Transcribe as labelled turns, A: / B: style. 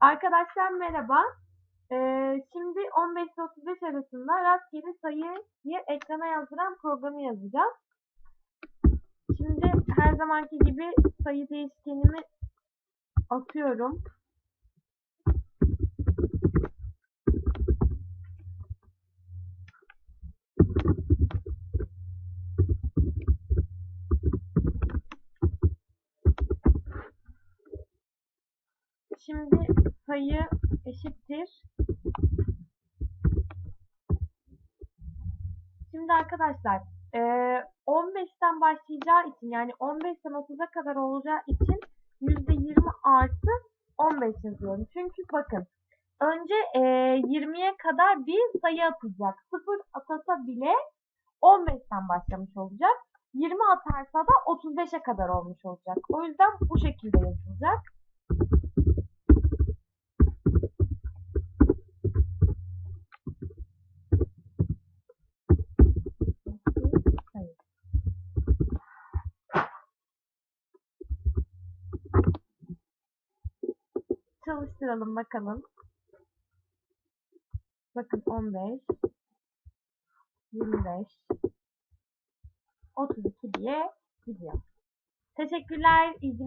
A: Arkadaşlar merhaba. Ee, şimdi 15 ile 35 arasında rastgele sayıyı ekrana yazdıran programı yazacağız. Şimdi her zamanki gibi sayı değişkenimi atıyorum. Şimdi sayı eşittir. Şimdi arkadaşlar e, 15'ten başlayacağı için yani 15'ten 30'a kadar olacağı için %20 artı 15 yazıyorum. Çünkü bakın önce e, 20'ye kadar bir sayı atacak. 0 atasa bile 15'ten başlamış olacak. 20 atarsa da 35'e kadar olmuş olacak. O yüzden bu şekilde yazılacak. Çalıştıralım bakalım. Bakın 15, 25, 32 diye gidiyor. Teşekkürler. Günler.